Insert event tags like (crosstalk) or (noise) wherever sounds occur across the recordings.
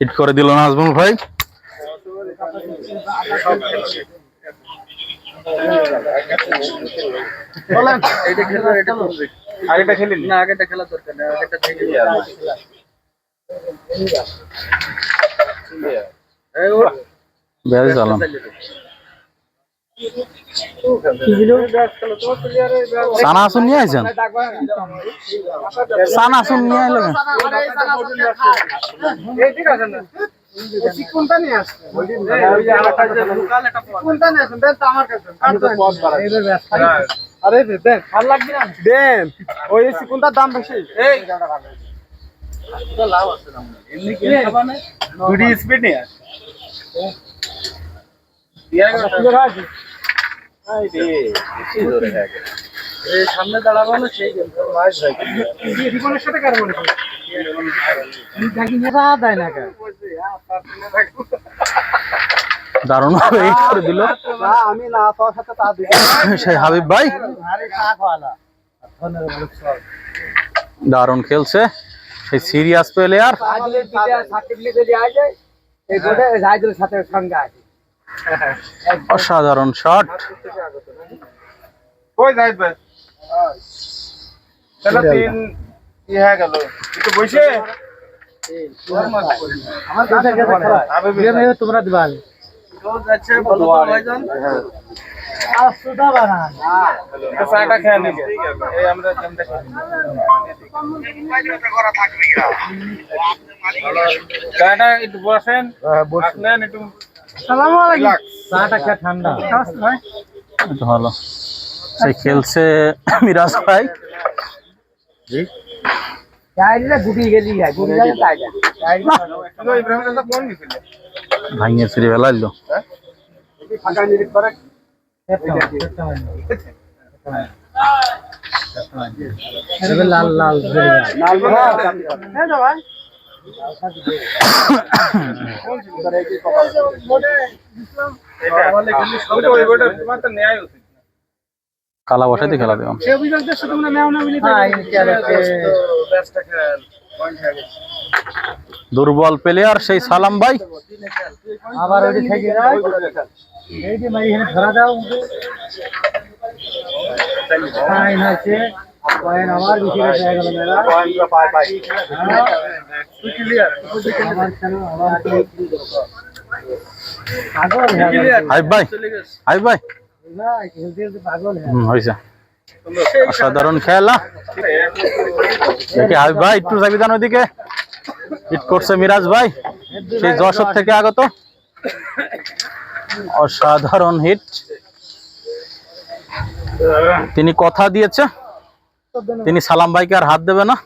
Hit করে দিল না আজমল ভাই। আগেটা খেলি না আগেটা খেলা দরকার না আগেটা চালাম সানা আসুন নিয়ে আইছেন সানা আসুন নিয়ে আইলেন এই ঠিক আছে না কোনটা নিয়ে আসছে ওই যে আলাদা যে লোকাল একটা কোনটা নিয়ে আসছেন দেন তো আমার কাছে আরে দেন ভালো লাগবে না দেন ওই কোনটার দাম বেশি এই লাভ আছে না এমনি কি খাবা না দুটি স্পিড নিয়ে আসে এই সামনে দাঁড়াবো না সেই মাছ সাথে কার মনে দারুণ ভাবে দিল। আমি না তোর সাথে তা সেই হাবিব ভাই। দারুণ খেলছে সেই সিরিয়াস প্লেয়ার সাথে সঙ্গে আছে। (laughs) অসাধারণ শট কই যাইত ভাই? তাহলে তিন ই হয়ে গেল। একটু বসে। তোমরা দিবাল। চাটা খেয়ে নিবে এই আমরা গেমটা খেলি চাটা একটু বসেন। বসলেন একটু সালামু আলাইকুম। চাটা খেয়ে ঠান্ডা। এটা ভালো। সেই খেলছে মিরাজ ভাই। গেছিল ভাঙিয়ে ফিরে বেলাইলো করে। লাল লাল। লাল কালা মিলি ব্যাসটা খেল গেছে দুর্বল প্লেয়ার সেই সালাম ভাই। আবার এই যে এখানে ধরা দাও। ফাইন আছে পয়েন্ট আমার বেশি রেট হয়ে গেল মেরা পয়েন্ট পাই পাই ক্লিয়ার আমার চলো আমার পাগল ভাই হাবিব ভাই না খেলতে খেলতে পাগল হ্যাঁ অসাধারণ খেলা দেখি হাবিব ভাই একটু যাবি জানো ওইদিকে হিট করছে মিরাজ ভাই সেই যশোর থেকে আগত। অসাধারণ হিট তিনি কথা দিয়েছে। তিনি সালাম ভাইকে আর হাত দেবে না?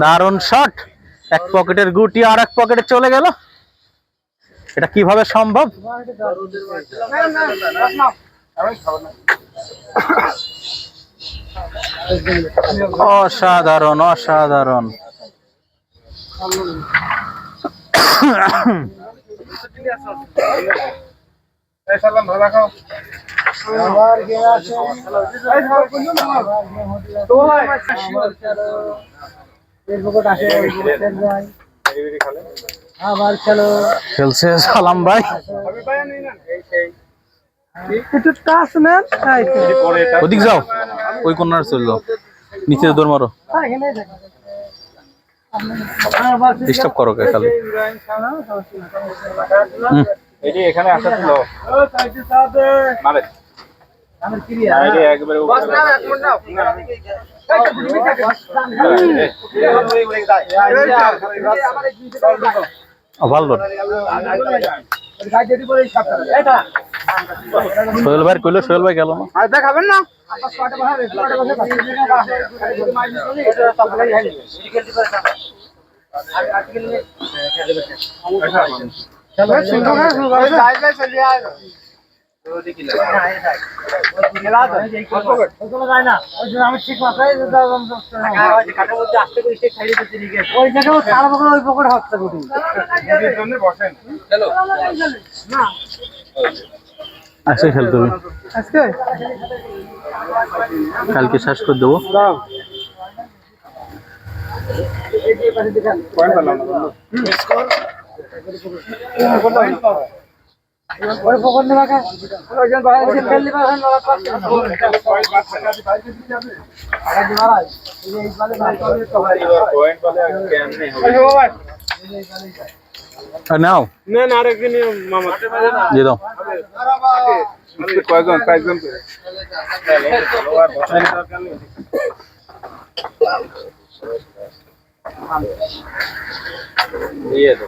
দারুণ শট এক পকেটের গুটি আর এক পকেটে চলে গেল। এটা কীভাবে সম্ভব? অসাধারণ অসাধারণ। খেলছে সালাম ভাই। একটু টাচ নেন ওদিক যাও। ওই কর্নার চলে যাও। নিচে দৌড় মারো। হ্যাঁ এখানেই দেখো। আবার ডিস্টার্ব করো খালি। হুম, এটি এখানে আসা ছিল। মানে একবারে ভালো সোহেল ভাই কইলো সোহেল ভাই গেল না। দেখাবেন না? আমি ঠিক মাথায় ওই জায়গায় চার পকড় ওই পকড় হচ্ছে গুটি বসেন আজকে খেলতে হবে। আজকে? কালকে শেষ করে দেবো। পয়েন্ট পেলাম। ওই পকড় নেবা কা ওই জন্য বাইরে থেকে ফেললি বা ওখানে লড়া করতে পয়েন্ট পেলে কেমনে হবে আর নাও না না আরেকদিন মামা দিয়ে দাও কয়জন কয়েকজন দিয়ে দেবো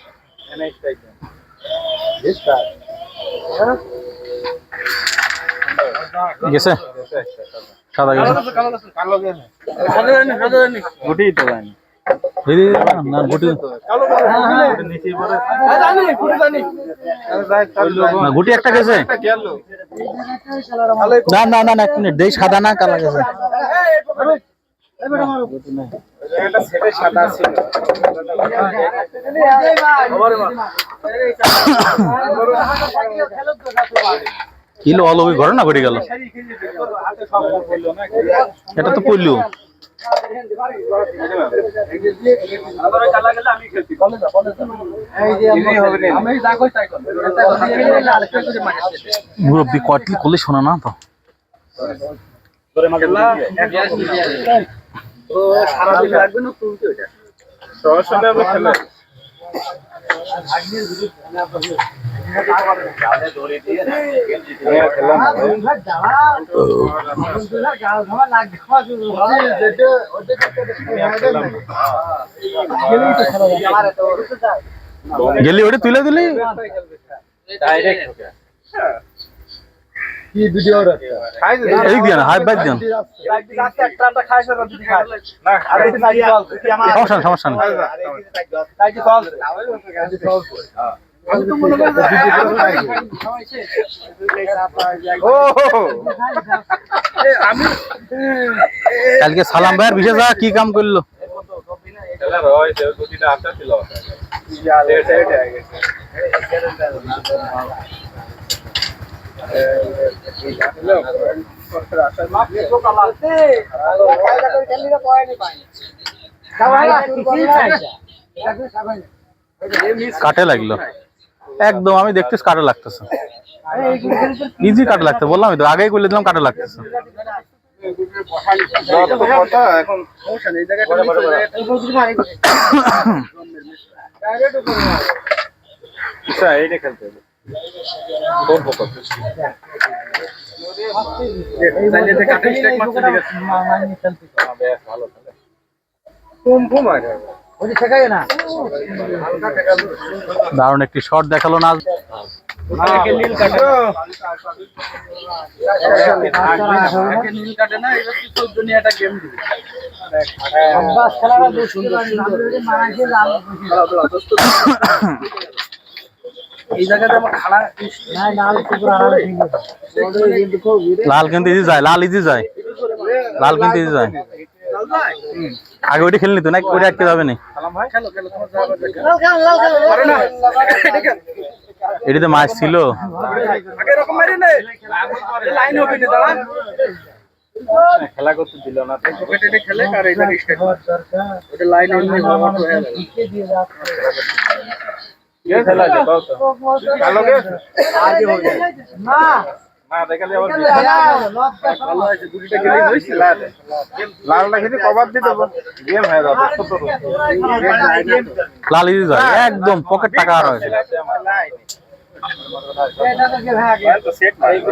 পরে নেক্সট টাইম গেছে সাদা গেছে গুটি একটা গেছে? না না না, এক মিনিট, দেই, সাদা না, কালা গেছে। কিলো অলবি ঘরে না। ঘটে গেল হাতে সব বলল না এটা তো পড়ল আবার কালা গেলে? আমি খেলছি আমি যা কই তাই কর মুরব্বী কটলি করলে শোনা না তো। সারাদিন লাগবে না তুলতে ওটা সমস্যা নেই আমরা খেলে। হ্যাঁ, গেলি ওটা তুলে দিলি? খাই দে। এই দিয়ে না হাই বাইক দেন না, খাই দে। সমস্যা কালকে সালাম ভাইয়ের বিশেষ কি কাম করল ছিল কাটে লাগল। একদম, আমি দেখতেছি কাটে লাগতেছে। ইজি কাটে লাগতে বললাম তো, আগেই করলে দিলাম, কাটে লাগতেছে। আচ্ছা খেলতে না? দারুণ একটি শট দেখাল না কাটে না সুন্দর লাল কিন্তু ইজি যায় লাল ইজি যায়। লাল কিন্তু ইজি যায়। আগে ওইটা খেলে নিত না ওইটা আটকে যাবে না? এটিতে মাছ ছিল। আগে এরকম মারি নে। লাইন হবে না দাঁড়া। খেলা করতে দিল না খেলে আর এটা লাইন এমনি খেলা আছে কও তো ভালো কে আগে হয়ে যায় না। দেখালে আবার ভালো আছে দুটিটা গেলে হইছে লালটা খেতে কভার দিয়ে গেম হয়ে যাবে ছোট লাল ইজি যায় একদম পকেট টাকা আর এটা তো ভাই আগে তো সেট নাই এটা